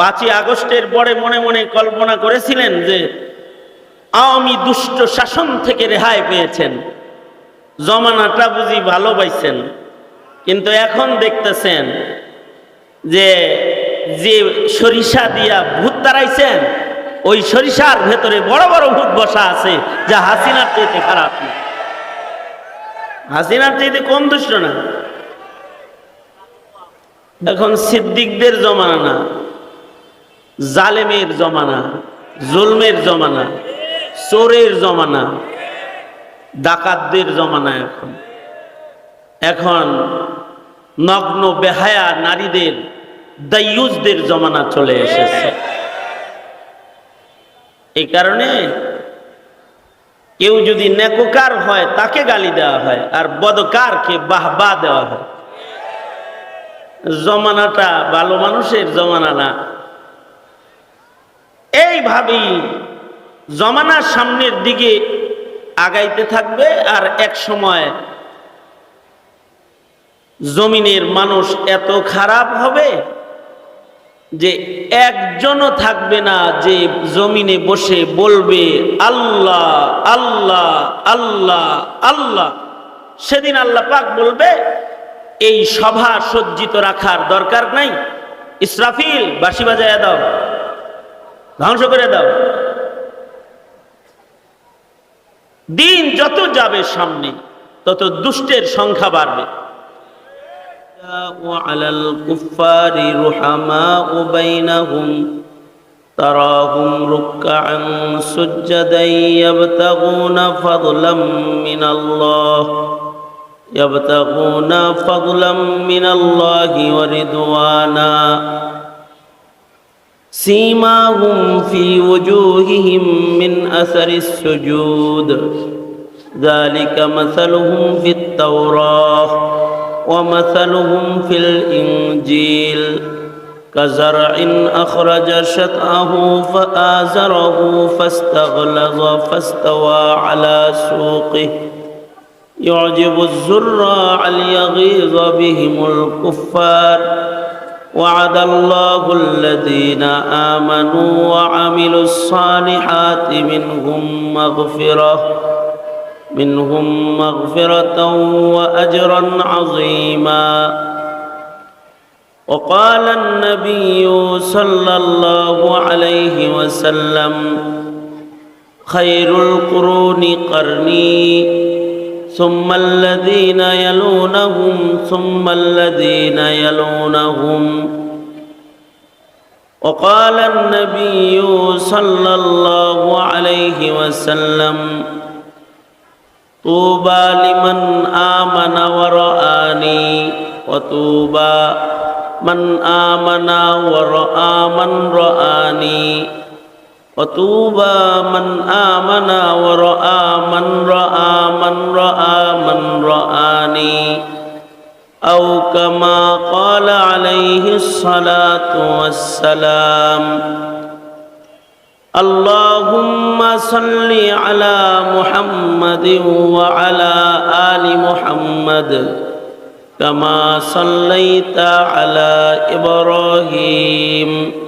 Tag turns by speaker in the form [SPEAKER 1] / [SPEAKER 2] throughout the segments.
[SPEAKER 1] পাঁচই আগস্টের পরে মনে মনে কল্পনা করেছিলেন যে আওয়ামী দুষ্ট শাসন থেকে রেহাই পেয়েছেন জমানাটা বুঝি ভালো পাইছেন কিন্তু এখন দেখতেছেন যে যে সরিষা দিয়া ভূত তারাইছেন ওই সরিষার ভেতরে বড় বড় ভূত বসা আছে যা হাসিনার চাইতে খারাপ না হাসিনার চাইতে কম দুষ্ট না এখন সিদ্দিকদের জমানা না জালেমের জমানা জুলমের জমানা চোরের জমানা ডাকাতদের জমানা এখন এখন নগ্ন বেহায়া নারীদের দায়ুজদের জমানা চলে এসেছে এই কারণে কেউ যদি নেকোকার হয় তাকে গালি দেওয়া হয় আর বদকারকে বাহবা দেওয়া হয় জমানাটা ভালো মানুষের জমানা না এইভাবেই জমানার সামনের দিকে আগাইতে থাকবে আর এক সময় জমিনের মানুষ এত খারাপ হবে যে একজনও থাকবে না যে জমিনে বসে বলবে আল্লাহ আল্লাহ আল্লাহ আল্লাহ সেদিন আল্লাহ পাক বলবে এই সভা সজ্জিত রাখার দরকার নাই ইসরাফিল বাসি বাজায় দাও ধ্বংস করে দাও দিন যত যাবে সামনে তত দুষ্টের সংখ্যা বাড়বে وعلى الكفار رحماء بينهم تراهم ركعا سجدا يبتغون فضلا من الله يبتغون فضلا من الله ورضوانا سيماهم في وجوههم من اثر السجود ذلك مثلهم في التوراه ومثلهم في الانجيل كزرع اخرج شطاه فازره فاستغلظ فاستوى على سوقه يعجب الزراع ليغيظ بهم الكفار وعد الله الذين آمنوا وعملوا الصالحات منهم مغفرة منهم مغفرة وأجرا عظيما وقال النبي صلى الله عليه وسلم خير القرون قرني ثم الذين يلونهم ثم الذين يلونهم وقال النبي صلى الله عليه وسلم طوبى لمن آمن ورآني وطوبى من آمن ورآ من رآني وطوبى من آمن ورأى من رأى من رأى من رآني أو كما قال عليه الصلاة والسلام اللهم صل على محمد وعلى آل محمد كما صليت على إبراهيم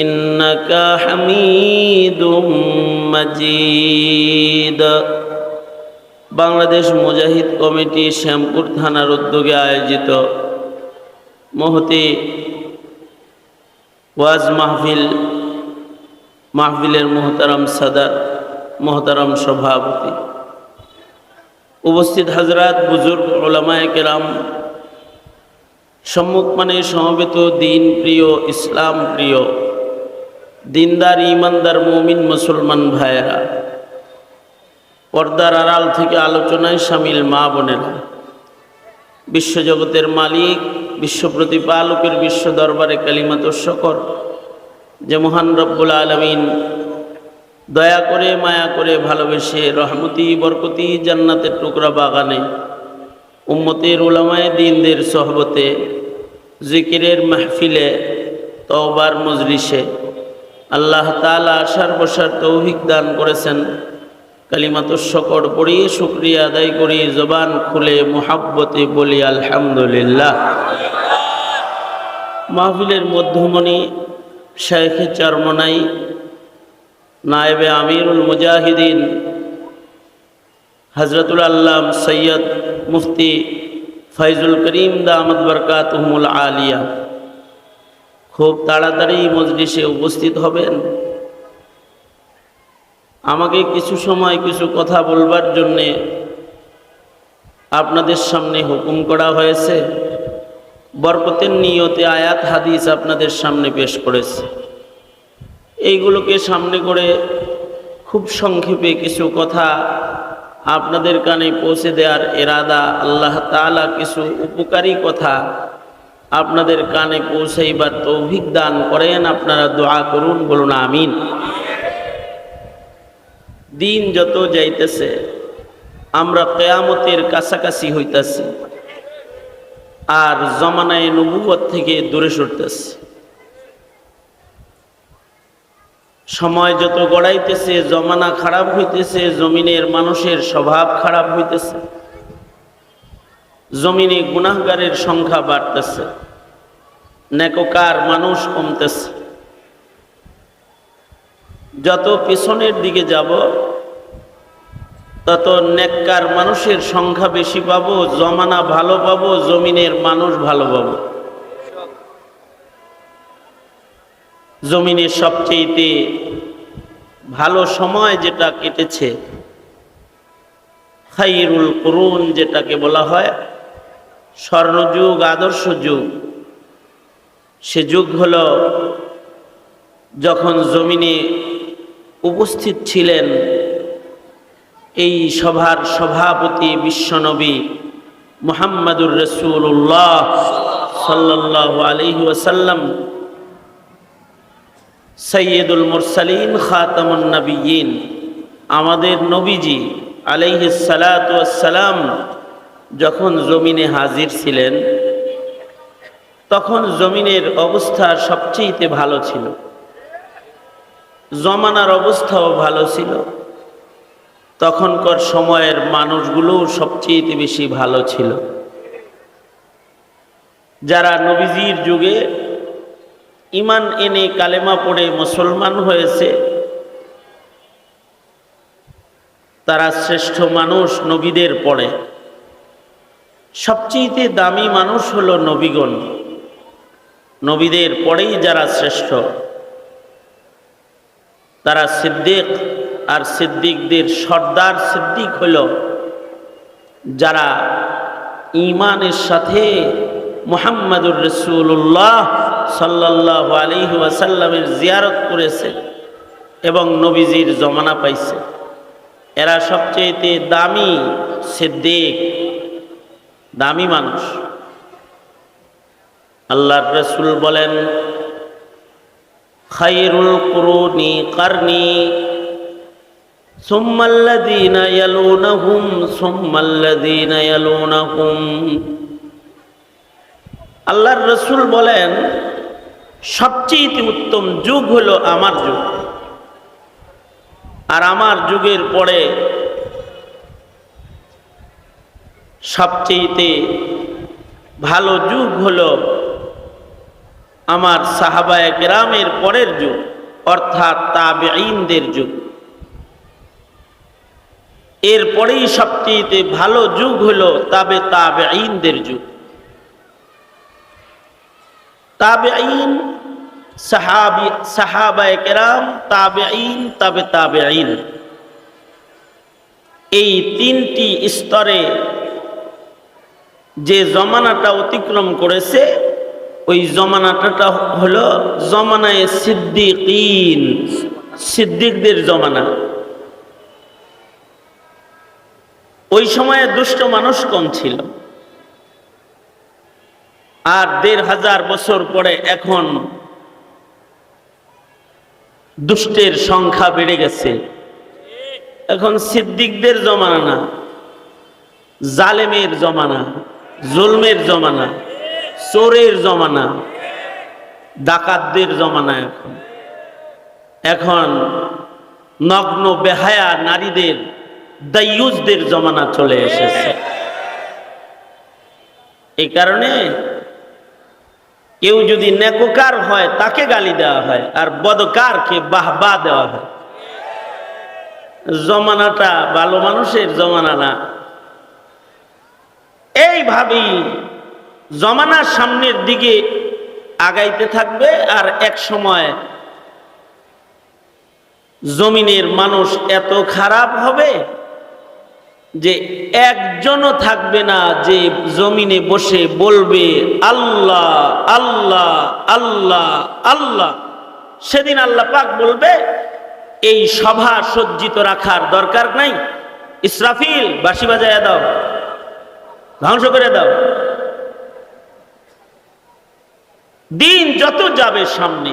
[SPEAKER 1] إنك حميد مجيد বাংলাদেশ মুজাহিদ কমিটি শ্যামপুর থানার উদ্যোগে আয়োজিত মহতি ওয়াজ মাহফিল মাহফিলের মোহতারাম সাদার মহতারাম সভাপতি উপস্থিত হাজরাত বুজুর্গ ওলামায় কেরাম সম্মুখ মানে সমবেত দিন প্রিয় ইসলাম প্রিয় দিনদার ইমানদার মুমিন মুসলমান ভাইয়েরা পর্দার আড়াল থেকে আলোচনায় সামিল মা বোনেরা বিশ্বজগতের মালিক বিশ্ব প্রতিপালকের বিশ্ব দরবারে কালিমাত শকর যে মহান রব্বুল আলমিন দয়া করে মায়া করে ভালোবেসে রহমতি বরকতি জান্নাতের টুকরা বাগানে উম্মতের ওলামায় দিনদের সহবতে জিকিরের মাহফিলে তওবার মজলিসে আল্লাহ তালা সর্বসার তৌহিক দান করেছেন কালিমাত শকর পড়ি শুক্রিয়া আদায় করি জবান খুলে মোহাব্বতে বলি আলহামদুলিল্লাহ মাহফিলের মধ্যমণি শেখে চরমনাই নায়েবে আমিরুল মুজাহিদিন হজরতুল আল্লাহ সৈয়দ মুফতি ফাইজুল করিম দামদ বরকাতহমুল আলিয়া খুব তাড়াতাড়ি মজলিসে উপস্থিত হবেন আমাকে কিছু সময় কিছু কথা বলবার জন্যে আপনাদের সামনে হুকুম করা হয়েছে বরকতের নিয়তে আয়াত হাদিস আপনাদের সামনে পেশ করেছে এইগুলোকে সামনে করে খুব সংক্ষেপে কিছু কথা আপনাদের কানে পৌঁছে দেওয়ার এরাদা আল্লাহ তালা কিছু উপকারী কথা আপনাদের কানে পৌঁছাইবার তৌভিক দান করেন আপনারা দোয়া করুন বলুন আমিন দিন যত যাইতেছে আমরা কেয়ামতের কাছাকাছি হইতাছি আর জমানায় নবুবত থেকে দূরে সরতেছে সময় যত গড়াইতেছে জমানা খারাপ হইতেছে জমিনের মানুষের স্বভাব খারাপ হইতেছে জমিনে গুনাহগারের সংখ্যা বাড়তেছে নেকোকার মানুষ কমতেছে যত পিছনের দিকে যাব তত নেককার মানুষের সংখ্যা বেশি পাবো জমানা ভালো পাবো জমিনের মানুষ ভালো পাবো জমিনের সবচেয়েতে ভালো সময় যেটা কেটেছে খাইরুল করুন যেটাকে বলা হয় স্বর্ণযুগ আদর্শ যুগ সে যুগ হল যখন জমিনে উপস্থিত ছিলেন এই সভার সভাপতি বিশ্বনবী মোহাম্মদুর রসুল্লাহ সাল্লাহ আলহি ওয়াসাল্লাম সৈয়দুল মুরসালিম খাতামুন্নবীন আমাদের নবীজি আলাইহিসালাম যখন জমিনে হাজির ছিলেন তখন জমিনের অবস্থা সবচেয়ে ভালো ছিল জমানার অবস্থাও ভালো ছিল তখনকার সময়ের মানুষগুলোও সবচেয়ে বেশি ভালো ছিল যারা নবীজির যুগে ইমান এনে কালেমা পড়ে মুসলমান হয়েছে তারা শ্রেষ্ঠ মানুষ নবীদের পড়ে সবচেয়ে দামি মানুষ হলো নবীগণ নবীদের পরেই যারা শ্রেষ্ঠ তারা সিদ্দিক আর সিদ্দিকদের সর্দার সিদ্দিক হল যারা ইমানের সাথে মোহাম্মদুর রসুল্লাহ সাল্লাহ আলহি ওয়াসাল্লামের জিয়ারত করেছে এবং নবীজির জমানা পাইছে এরা সবচেয়েতে দামি সিদ্দিক দামি মানুষ আল্লাহর রসুল বলেন খাইরুল কুরুনি কারনি আল্লাহর রসুল বলেন সবচেয়ে উত্তম যুগ হলো আমার যুগ আর আমার যুগের পরে সবচেয়েতে ভালো যুগ হলো আমার সাহাবায় গ্রামের পরের যুগ অর্থাৎ তাবেঈনদের যুগ এরপরেই সবচেয়ে ভালো যুগ হল তাবে তাবেঈনদের যুগ তাবেঈন সাহাবি সাহাবায় কেরাম তাবেঈন তাবে তাবেঈন এই তিনটি স্তরে যে জমানাটা অতিক্রম করেছে ওই জমানাটা হলো জমানায় সিদ্দিক সিদ্দিকদের জমানা ওই সময়ে দুষ্ট মানুষ কম ছিল আর দেড় হাজার বছর পরে এখন দুষ্টের সংখ্যা বেড়ে গেছে এখন সিদ্দিকদের জমানা না জালেমের জমানা জুলমের জমানা চোরের জমানা ডাকাতদের জমানা এখন এখন নগ্ন বেহায়া নারীদের দায়ুজদের জমানা চলে এসেছে এই কারণে কেউ যদি নেকোকার হয় তাকে গালি দেওয়া হয় আর বদকারকে বাহবা দেওয়া হয় জমানাটা ভালো মানুষের জমানা না এইভাবেই জমানার সামনের দিকে আগাইতে থাকবে আর এক সময় জমিনের মানুষ এত খারাপ হবে যে একজনও থাকবে না যে জমিনে বসে বলবে আল্লাহ আল্লাহ আল্লাহ আল্লাহ সেদিন আল্লাহ পাক বলবে এই সভা সজ্জিত রাখার দরকার নাই ইসরাফিল বাসি বাজায় দাও ধ্বংস করে দাও দিন যত যাবে সামনে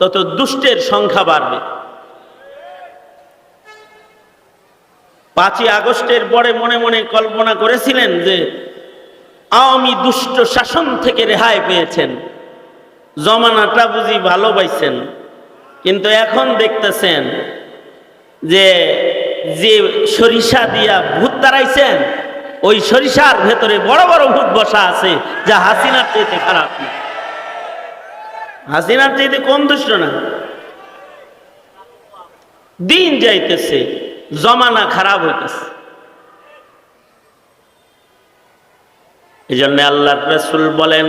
[SPEAKER 1] তত দুষ্টের সংখ্যা বাড়বে পাঁচই আগস্টের পরে মনে মনে কল্পনা করেছিলেন যে আওয়ামী দুষ্ট শাসন থেকে রেহাই পেয়েছেন জমানাটা বুঝি ভালো পাইছেন কিন্তু এখন দেখতেছেন যে যে সরিষা দিয়া ভূত দাঁড়াইছেন ওই সরিষার ভেতরে বড় বড় ভূত বসা আছে যা হাসিনার চাইতে খারাপ না হাসিনার চাইতে কম দুষ্ট না দিন যাইতেছে জমানা খারাপ হইতেছে এই জন্য আল্লাহ রসুল বলেন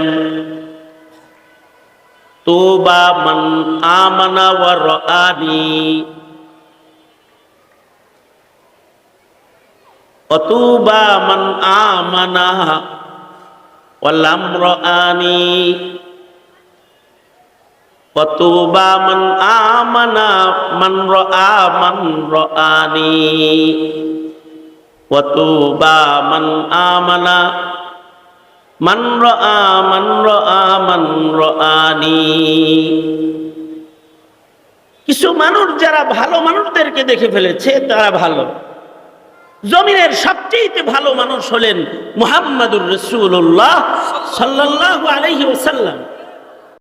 [SPEAKER 1] বা মান আমানা ওয়া অতুবা মান আমানা অলাম্র আনি কতবা মান আমানা মান রআ মান রআনি কতবা মান আমানা মান রআ মান রআ মান রআনি কিছু মানুষ যারা ভালো মানুষদেরকে দেখে ফেলেছে তারা ভালো জমিনের সবচেয়ে ভালো মানুষ হলেন মুহাম্মাদুর রসুল্লাহ সাল্লাহ আলাইহি ওসাল্লাম